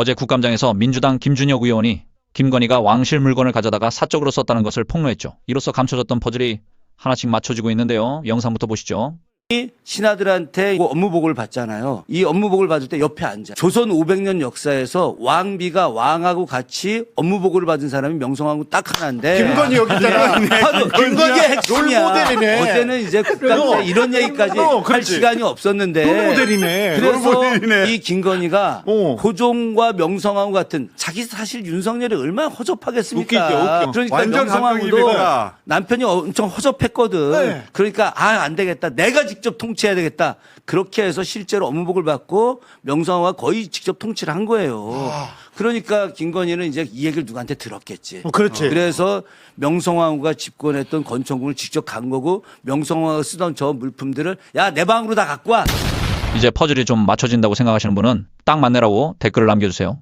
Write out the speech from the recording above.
어제 국감장에서 민주당 김준혁 의원이 김건희가 왕실 물건을 가져다가 사적으로 썼다는 것을 폭로했죠. 이로써 감춰졌던 퍼즐이 하나씩 맞춰지고 있는데요. 영상부터 보시죠. 신하들한테 그 업무복을 받잖아요. 이 업무복을 받을 때 옆에 앉아. 조선 500년 역사에서 왕비가 왕하고 같이 업무복을 받은 사람이 명성황후 딱 하나인데. 김건희 여기 있잖아. 바로 김건희의 핵심이야. 롤모델이네. 어제는 이제 때 이런 얘기까지 어, 할. 시간이 없었는데. 롤모델이네. 그래서 롤모델이네. 이 김건희가 어. 고종과 명성황후 같은 자기 사실 윤석열이 얼마나 허접하겠습니까? 웃기죠, 웃겨. 그러니까 명성황후도. 남편이 엄청 허접했거든. 네. 그러니까 아 안 되겠다. 내가 직접 통치해야 되겠다. 그렇게 해서 실제로 업무복을 받고 명성황후가 거의 직접 통치를 한 거예요. 그러니까 김건희는 이제 이 얘기를 누구한테 들었겠지. 어, 그렇지. 그래서 명성황후가 집권했던 건천궁을 직접 간 거고 명성황후가 쓰던 저 물품들을 야 내 방으로 다 갖고 와. 이제 퍼즐이 좀 맞춰진다고 생각하시는 분은 딱 맞네라고 댓글을 남겨주세요.